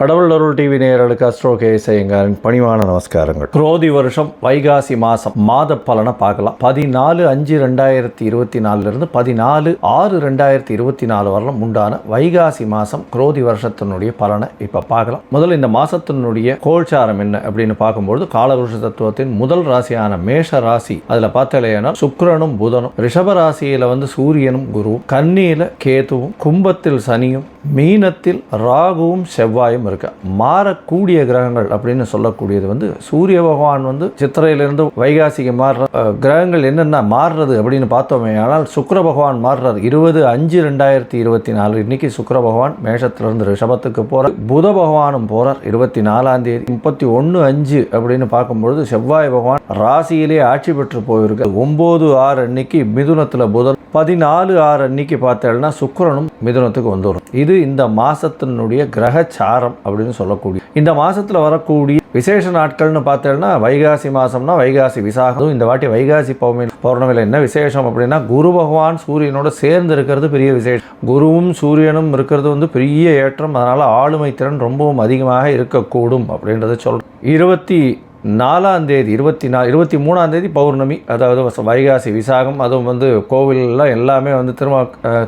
கடவுள் அருள் டிவி நேயர்களுக்கு அஸ்ட்ரோ கேசையங்காரின் பணிவான நமஸ்காரங்கள். குரோதி வருஷம் வைகாசி மாதம் மாத பலனை பார்க்கலாம். பதினாலு அஞ்சு ரெண்டாயிரத்தி இருபத்தி நாலுலேருந்து பதினாலு ஆறு ரெண்டாயிரத்தி இருபத்தி நாலு வரலாம் உண்டான வைகாசி மாதம் குரோதி வருஷத்தினுடைய பலனை இப்போ பார்க்கலாம். முதல்ல இந்த மாதத்தினுடைய கோல்சாரம் என்ன அப்படின்னு பார்க்கும்பொழுது காலவருஷ தத்துவத்தின் முதல் ராசியான மேஷ ராசி அதில் பார்த்தாலேனா சுக்கரனும் புதனும். ரிஷப ராசியில் வந்து சூரியனும் குருவும் கன்னியில் கேதுவும் கும்பத்தில் சனியும் மீனத்தில் ராகுவும் செவ்வாயும் இருக்கு. மாறக்கூடிய கிரகங்கள் அப்படின்னு சொல்லக்கூடியது வந்து சூரிய பகவான் வந்து சித்திரையிலிருந்து வைகாசிக்கு மாறுற கிரகங்கள் என்னென்ன மாறுறது அப்படின்னு பார்த்தோமே ஆனால் சுக்கர பகவான் மாறுறார். இருபது அஞ்சு ரெண்டாயிரத்தி இருபத்தி நாலு இன்னைக்கு சுக்கர பகவான் மேஷத்திலிருந்து ரிஷபத்துக்கு போகிறார் புத பகவானும் போகிறார் இருபத்தி நாலாம் தேதி. முப்பத்தி ஒன்று அஞ்சு அப்படின்னு பார்க்கும்பொழுது செவ்வாய் பகவான் ராசியிலே ஆட்சி பெற்று போயிருக்கு ஒம்பது ஆறு அன்னைக்கு மிதுனத்தில் புதன் பதினாலு ஆறு அன்னைக்கு பார்த்தேன்னா சுக்கிரனும் மிதுனத்துக்கு வந்துடும் இது இந்த மாதத்தினுடைய கிரகச்சாரம் அப்படின்னு சொல்லக்கூடிய இந்த மாதத்தில் வரக்கூடிய விசேஷ நாட்கள்னு பார்த்தேன்னா வைகாசி மாதம்னா வைகாசி விசாகம். இந்த வாட்டி வைகாசி பௌர்ணமி பௌர்ணமியில் என்ன விசேஷம் அப்படின்னா குரு பகவான் சூரியனோட சேர்ந்து இருக்கிறது பெரிய விசேஷம். குருவும் சூரியனும் இருக்கிறது வந்து பெரிய ஏற்றம். அதனால் ஆளுமை திறன் ரொம்பவும் அதிகமாக இருக்கக்கூடும் அப்படின்றத சொல்கிறோம் இருபத்தி நாலாம் தேதி இருபத்தி நா இருபத்தி மூணாம் தேதி பௌர்ணமி அதாவது வைகாசி விசாகம் அதுவும் வந்து கோவிலெல்லாம் எல்லாமே வந்து திருமா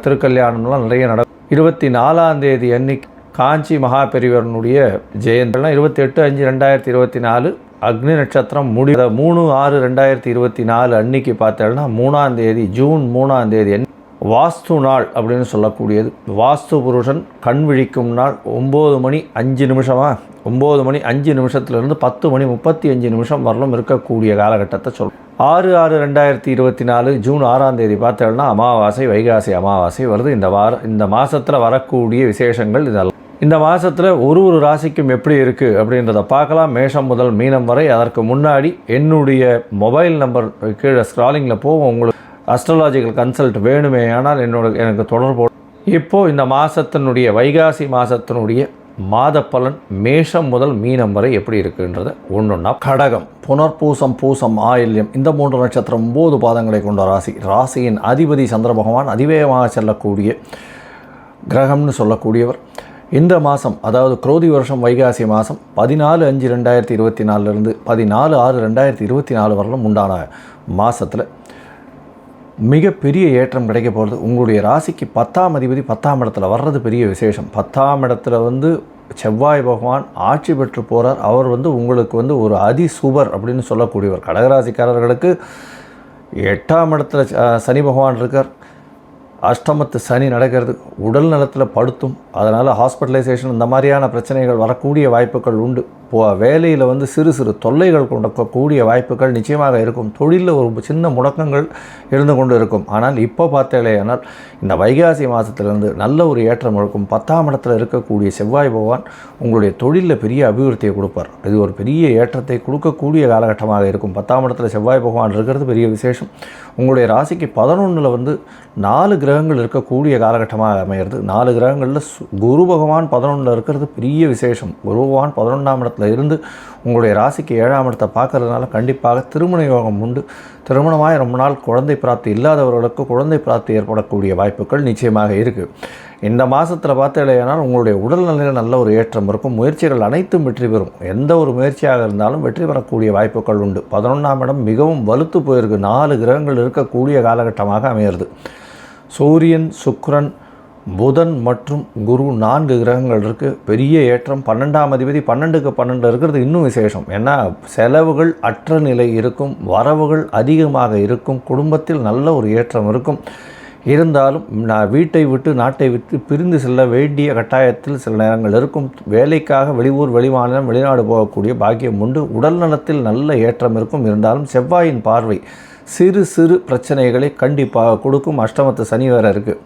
திருக்கல்யாணம்லாம் நிறைய நடக்கும். இருபத்தி நாலாம் தேதி அன்னைக்கு காஞ்சி மகாபெரிவரனுடைய ஜெயந்திலாம் இருபத்தி எட்டு அஞ்சு ரெண்டாயிரத்தி இருபத்தி நாலு அக்னி நட்சத்திரம் முடி மூணு ஆறு ரெண்டாயிரத்தி இருபத்தி நாலு அன்னைக்கு பார்த்தோம்னா மூணாம் தேதி ஜூன் மூணாம் தேதி வாஸ்து நாள் அப்படின்னு சொல்லக்கூடியது. வாஸ்து புருஷன் கண் விழிக்கும் நாள் ஒம்பது மணி அஞ்சு நிமிஷமா? ஒம்பது மணி அஞ்சு நிமிஷத்துலேருந்து பத்து மணி முப்பத்தி அஞ்சு நிமிஷம் வரலும் இருக்கக்கூடிய காலகட்டத்தை சொல்லும் ஆறு ஆறு ரெண்டாயிரத்தி இருபத்தி நாலு ஜூன் ஆறாம் தேதி பார்த்தோம்னா அமாவாசை வைகாசி அமாவாசை வருது. இந்த வார இந்த மாதத்தில் வரக்கூடிய விசேஷங்கள் இதெல்லாம். இந்த மாதத்தில் ஒரு ஒரு ராசிக்கும் எப்படி இருக்குது அப்படின்றத பார்க்கலாம். மேஷம் முதல் மீனம் வரை அதற்கு முன்னாடி என்னுடைய மொபைல் நம்பர் கீழே ஸ்க்ராலிங்கில் போவோம் உங்களுக்கு அஸ்ட்ராலாஜிக்கல் கன்சல்ட் வேணுமே ஆனால் என்னோட எனக்கு தொடர்பு இப்போது இந்த மாதத்தினுடைய வைகாசி மாதத்தினுடைய மாத பலன் மேஷம் முதல் மீனம் வரை எப்படி இருக்குன்றத ஒன்றுன்னா கடகம் புனர்பூசம் பூசம் ஆயில்யம் இந்த மூன்று நட்சத்திரம் ஒம்பது பாதங்களை கொண்ட ராசி. ராசியின் அதிபதி சந்திர பகவான் அதிவேகமாக செல்லக்கூடிய கிரகம்னு சொல்லக்கூடியவர். இந்த மாதம் அதாவது குரோதி வருஷம் வைகாசி மாதம் பதினாலு அஞ்சு ரெண்டாயிரத்தி இருபத்தி நாலுலேருந்து பதினாலு ஆறு ரெண்டாயிரத்தி இருபத்தி நாலு வரலும் உண்டான மாதத்தில் மிகப்பெரிய ஏற்றம் கிடைக்க போகிறது உங்களுடைய ராசிக்கு பத்தாம் அதிபதி பத்தாம் இடத்துல வர்றது பெரிய விசேஷம். பத்தாம் இடத்துல வந்து செவ்வாய் பகவான் ஆட்சி பெற்று போகிறார் அவர் வந்து உங்களுக்கு வந்து ஒரு அதி சுபர் அப்படின்னு சொல்லக்கூடியவர். கடகராசிக்காரர்களுக்கு எட்டாம் இடத்துல சனி பகவான் இருக்கார். அஷ்டமத்து சனி நடக்கிறது. உடல் நலத்தில் படுத்தும். அதனால் ஹாஸ்பிட்டலைசேஷன் இந்த மாதிரியான பிரச்சனைகள் வரக்கூடிய வாய்ப்புகள் உண்டு. இப்போ வேலையில் வந்து சிறு சிறு தொல்லைகள் கொண்டக்கூடிய வாய்ப்புகள் நிச்சயமாக இருக்கும். தொழிலில் ஒரு சின்ன முடக்கங்கள் இருந்து கொண்டு இருக்கும். ஆனால் இப்போ பார்த்தேனால் இந்த வைகாசி மாதத்திலிருந்து நல்ல ஒரு ஏற்றம் இருக்கும். பத்தாம் இடத்தில் இருக்கக்கூடிய செவ்வாய் பகவான் உங்களுடைய தொழிலில் பெரிய அபிவிருத்தியை கொடுப்பார். இது ஒரு பெரிய ஏற்றத்தை கொடுக்கக்கூடிய காலகட்டமாக இருக்கும். பத்தாம் இடத்துல செவ்வாய் பகவான் இருக்கிறது பெரிய விசேஷம். உங்களுடைய ராசிக்கு பதினொன்றில் வந்து நாலு கிரகங்கள் இருக்கக்கூடிய காலகட்டமாக அமைகிறது நாலு கிரகங்களில் சு- குரு பகவான் பதினொன்றில் இருக்கிறது பெரிய விசேஷம். குரு பகவான் பதினொன்றாம் இடத்துல இருந்து உங்களுடைய ராசிக்கு ஏழாம் இடத்தை பார்க்கறதுனால கண்டிப்பாக திருமண யோகம் உண்டு. திருமணமாய் ரொம்ப நாள் குழந்தை பிராப்தி இல்லாதவர்களுக்கு குழந்தை பிராப்தி ஏற்படக்கூடிய வாய்ப்புகள் நிச்சயமாக இருக்குது இந்த மாதத்தில் பார்த்தீங்கன்னா உங்களுடைய உடல்நிலையில் நல்ல ஒரு ஏற்றம் இருக்கும். முயற்சிகள் அனைத்தும் வெற்றி பெறும். எந்த ஒரு முயற்சியாக இருந்தாலும் வெற்றி பெறக்கூடிய வாய்ப்புகள் உண்டு. பதினொன்றாம் இடம் மிகவும் வலுத்து போயிருக்கு. நாலு கிரகங்கள் இருக்கக்கூடிய காலகட்டமாக அமையிறது. சூரியன் சுக்ரன் புதன் மற்றும் குரு நான்கு கிரகங்கள் இருக்குது பெரிய ஏற்றம் பன்னெண்டாம் அதிபதி பன்னெண்டுக்கு பன்னெண்டு இருக்கிறது இன்னும் விசேஷம். ஏன்னா செலவுகள் அற்ற நிலை இருக்கும் வரவுகள் அதிகமாக இருக்கும் குடும்பத்தில் நல்ல ஒரு ஏற்றம் இருக்கும். இருந்தாலும் நான் வீட்டை விட்டு நாட்டை விட்டு பிரிந்து செல்ல வேண்டிய கட்டாயத்தில் சில நேரங்கள் இருக்கும். வேலைக்காக வெளியூர் வெளிமாநிலம் வெளிநாடு போகக்கூடிய பாக்கியம் உண்டு. உடல் நலத்தில் நல்ல ஏற்றம் இருக்கும். இருந்தாலும் செவ்வாயின் பார்வை சிறு சிறு பிரச்சனைகளை கண்டிப்பாக கொடுக்கும். அஷ்டமத்து சனி வேறு இருக்குது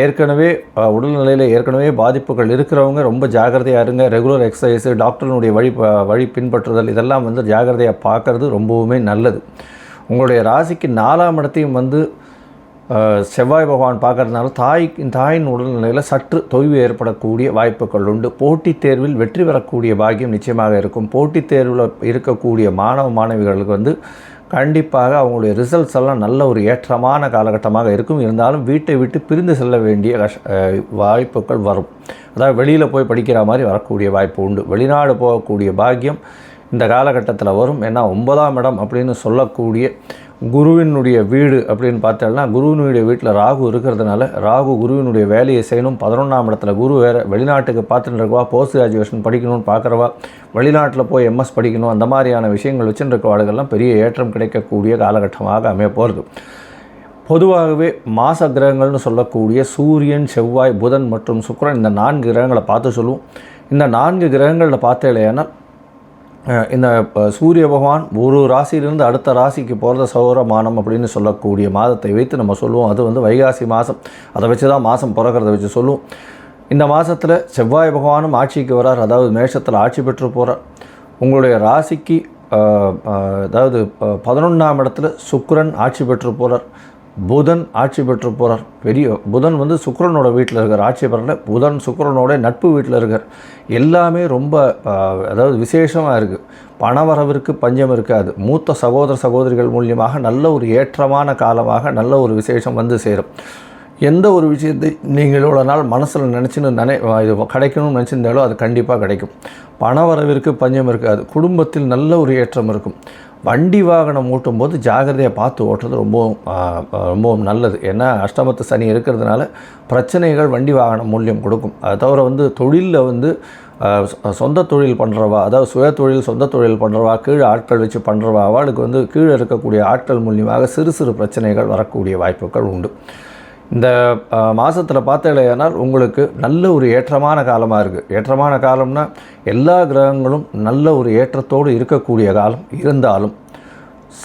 ஏற்கனவே உடல்நிலையில் ஏற்கனவே பாதிப்புகள் இருக்கிறவங்க ரொம்ப ஜாகிரதையாக இருங்க. ரெகுலர் எக்ஸசைஸு டாக்டர்னுடைய வழி வழி பின்பற்றுதல் இதெல்லாம் வந்து ஜாகிரதையாக பார்க்கறது ரொம்பவுமே நல்லது. உங்களுடைய ராசிக்கு நாலாம் இடத்தையும் வந்து செவ்வாய் பகவான் பார்க்கறதுனால தாய் தாயின் உடல்நிலையில் சற்று தொய்வு ஏற்படக்கூடிய வாய்ப்புகள் உண்டு. போட்டித் தேர்வில் வெற்றி பெறக்கூடிய பாக்கியம் நிச்சயமாக இருக்கும். போட்டித் தேர்வில் இருக்கக்கூடிய மாணவ மாணவிகளுக்கு வந்து கண்டிப்பாக அவங்களுடைய ரிசல்ட்ஸ் எல்லாம் நல்ல ஒரு ஏற்றமான காலகட்டமாக இருக்கும். இருந்தாலும் வீட்டை விட்டு பிரிந்து செல்ல வேண்டிய கஷ் வாய்ப்புகள் வரும். அதாவது வெளியில் போய் படிக்கிற மாதிரி வரக்கூடிய வாய்ப்பு உண்டு. வெளிநாடு போகக்கூடிய பாக்கியம் இந்த காலகட்டத்தில் வரும். ஏன்னா ஒன்பதாம் இடம் அப்படின்னு சொல்லக்கூடிய குருவினுடைய வீடு அப்படின்னு பார்த்தோம்னா குருவினுடைய வீட்டில் ராகு இருக்கிறதுனால ராகு குருவினுடைய வேலையை செய்யணும். பதினொன்றாம் இடத்துல குரு வேறு வெளிநாட்டுக்கு பார்த்துட்டு இருக்கவா போஸ்ட் கிராஜுவேஷன் படிக்கணும்னு பார்க்குறவா வெளிநாட்டில் போய் எம்எஸ் படிக்கணும். அந்த மாதிரியான விஷயங்கள் வச்சுட்டு பெரிய ஏற்றம் கிடைக்கக்கூடிய காலகட்டமாக அமைய போகிறது பொதுவாகவே மாச கிரகங்கள்னு சொல்லக்கூடிய சூரியன் செவ்வாய் புதன் மற்றும் சுக்கரன் இந்த நான்கு கிரகங்களை பார்த்து சொல்லுவோம். இந்த நான்கு கிரகங்களில் பார்த்தேலையானால் இல்லையானால் இந்த சூரிய பகவான் ஒரு ராசியிலிருந்து அடுத்த ராசிக்கு போகிறத சௌரமானம் அப்படின்னு சொல்லக்கூடிய மாதத்தை வைத்து நம்ம சொல்லுவோம். அது வந்து வைகாசி மாதம். அதை வச்சு தான் மாதம் பிறக்கிறத வச்சு சொல்லுவோம். இந்த மாதத்தில் செவ்வாய் பகவானும் ஆட்சிக்கு வரார். அதாவது மேஷத்தில் ஆட்சி பெற்று போகிறார் உங்களுடைய ராசிக்கு அதாவது பதினொன்றாம் இடத்துல சுக்கரன் ஆட்சி பெற்று போகிறார் புதன் ஆட்சி பெற்று போகிறார் பெரிய புதன் வந்து சுக்கரனோட வீட்டில் இருக்கார். ஆட்சி பெறல. புதன் சுக்கரனோட நட்பு வீட்டில் இருக்கார். எல்லாமே ரொம்ப அதாவது விசேஷமாக இருக்குது பணவரவிற்கு பஞ்சம் இருக்காது. மூத்த சகோதர சகோதரிகள் மூலியமாக நல்ல ஒரு ஏற்றமான காலமாக நல்ல ஒரு விசேஷம் வந்து சேரும். எந்த ஒரு விஷயத்தை நீங்கள் இவ்வளோ நாள் மனசில் நினச்சின்னு நினை இது கிடைக்கணும்னு நினச்சிருந்தாலோ அது கண்டிப்பாக கிடைக்கும். பணவரவிற்கு பஞ்சம் இருக்காது. குடும்பத்தில் நல்ல ஒரு ஏற்றம் இருக்கும். வண்டி வாகனம் ஓட்டும் போது ஜாகிரதையாக பார்த்து ஓட்டுறது ரொம்பவும் ரொம்பவும் நல்லது. ஏன்னா அஷ்டமத்து சனி இருக்கிறதுனால பிரச்சனைகள் வண்டி வாகனம் மூலியம் கொடுக்கும். அதை தவிர வந்து தொழிலில் வந்து சொந்த தொழில் பண்ணுறவா அதாவது சுய தொழில் சொந்த தொழில் பண்ணுறவா கீழே ஆட்கள் வச்சு பண்ணுறவா அவளுக்கு வந்து கீழே இருக்கக்கூடிய ஆட்கள் மூலியமாக சிறு சிறு பிரச்சனைகள் வரக்கூடிய வாய்ப்புகள் உண்டு. இந்த மாதத்தில் பார்த்தீங்கன்னா உங்களுக்கு நல்ல ஒரு ஏற்றமான காலமாக இருக்குது ஏற்றமான காலம்னா எல்லா கிரகங்களும் நல்ல ஒரு ஏற்றத்தோடு இருக்கக்கூடிய காலம் இருந்தாலும்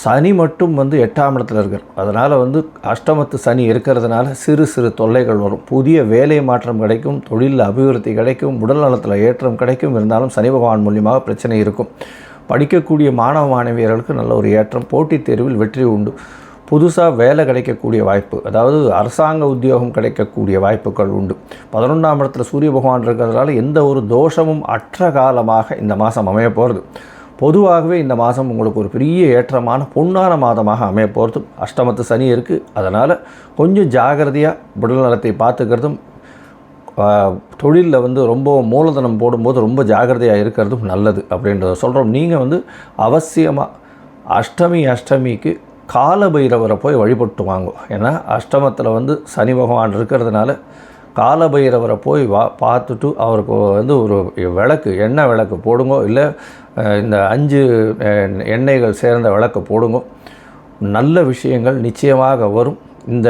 சனி மட்டும் வந்து எட்டாம் இடத்துல இருக்கார். அதனால் வந்து அஷ்டமத்து சனி இருக்கிறதுனால சிறு சிறு தொல்லைகள் வரும். புதிய வேலை மாற்றம் கிடைக்கும் தொழிலில் அபிவிருத்தி கிடைக்கும் உடல் நலத்தில் ஏற்றம் கிடைக்கும். இருந்தாலும் சனி பகவான் மூலியமாக பிரச்சனை இருக்கும். படிக்கக்கூடிய மாணவ மாணவியர்களுக்கு நல்ல ஒரு ஏற்றம் போட்டித் தேர்வில் வெற்றி உண்டு. புதுசாக வேலை கிடைக்கக்கூடிய வாய்ப்பு அதாவது அரசாங்க உத்தியோகம் கிடைக்கக்கூடிய வாய்ப்புகள் உண்டு. பதினொன்றாம் இடத்துல சூரிய பகவான் இருக்கிறதுனால எந்த ஒரு தோஷமும் அற்ற காலமாக இந்த மாதம் அமைய போகிறது பொதுவாகவே இந்த மாதம் உங்களுக்கு ஒரு பெரிய ஏற்றமான பொன்னான மாதமாக அமைய போகிறது அஷ்டமத்து சனி இருக்குது அதனால் கொஞ்சம் ஜாகிரதையாக உடல் நலத்தை பார்த்துக்கிறதும் தொழிலில் வந்து ரொம்ப மூலதனம் போடும்போது ரொம்ப ஜாகிரதையாக இருக்கிறதும் நல்லது அப்படின்றத சொல்கிறோம் நீங்கள் வந்து அவசியமாக அஷ்டமி அஷ்டமிக்கு கால பைரவரை போய் வழிபட்டு வாங்க ஏன்னா அஷ்டமத்தில் வந்து சனி பகவான் இருக்கிறதுனால கால பைரவரை போய் வா பார்த்துட்டு அவருக்கு வந்து ஒரு விளக்கு எண்ணெய் விளக்கு போடுங்கோ இல்லை இந்த அஞ்சு எண்ணெய்கள் சேர்ந்த விளக்கு போடுங்கோ. நல்ல விஷயங்கள் நிச்சயமாக வரும். இந்த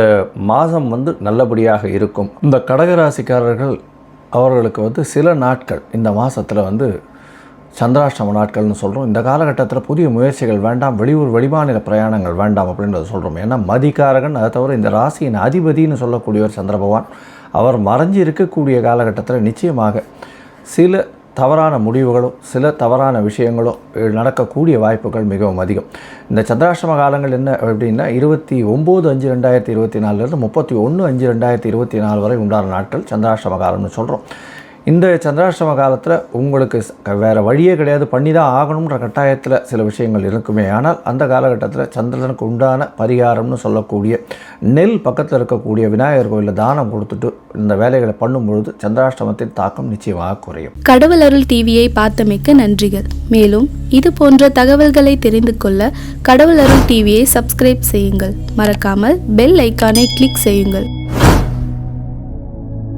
மாதம் வந்து நல்லபடியாக இருக்கும். இந்த கடகராசிக்காரர்கள் அவர்களுக்கு வந்து சில நாட்கள் இந்த மாதத்தில் வந்து சந்திராஷ்டம நாட்கள்னு சொல்கிறோம் இந்த காலகட்டத்தில் புதிய முயற்சிகள் வேண்டாம் வெளியூர் வெளிமாநில பிரயாணங்கள் வேண்டாம் அப்படின்றத சொல்கிறோம் ஏன்னா மதிகாரகன் அதை தவிர இந்த ராசியின் அதிபதின்னு சொல்லக்கூடியவர் சந்திர பகவான் அவர் மறைஞ்சு இருக்கக்கூடிய காலகட்டத்தில் நிச்சயமாக சில தவறான முடிவுகளோ சில தவறான விஷயங்களோ நடக்கக்கூடிய வாய்ப்புகள் மிகவும் அதிகம். இந்த சந்திராஷ்டம காலங்கள் என்ன அப்படின்னா இருபத்தி ஒம்பது அஞ்சு ரெண்டாயிரத்தி இருபத்தி நாலுலேருந்து முப்பத்தி ஒன்று அஞ்சு ரெண்டாயிரத்தி இருபத்தி நாலு வரை உண்டான நாட்கள் சந்திராஷ்டம காலம்னு சொல்கிறோம் இந்த சந்திராஷ்டம காலத்தில் உங்களுக்கு வேறு வழியே கிடையாது. பண்ணி தான் ஆகணுன்ற கட்டாயத்தில் சில விஷயங்கள் இருக்குமே. ஆனால் அந்த காலகட்டத்தில் சந்திரனுக்கு உண்டான பரிகாரம்னு சொல்லக்கூடிய நெல் பக்கத்தில் இருக்கக்கூடிய விநாயகர் கோயிலில் தானம் கொடுத்துட்டு இந்த வேலைகளை பண்ணும்பொழுது சந்திராஷ்டமத்தின் தாக்கம் நிச்சயமாக குறையும். கடவுள் அருள் டிவியை பார்த்தமைக்க நன்றிகள். மேலும் இது போன்ற தகவல்களை தெரிந்து கொள்ள கடவுள் அருள் டிவியை சப்ஸ்கிரைப் செய்யுங்கள். மறக்காமல் பெல் ஐக்கானை கிளிக் செய்யுங்கள்.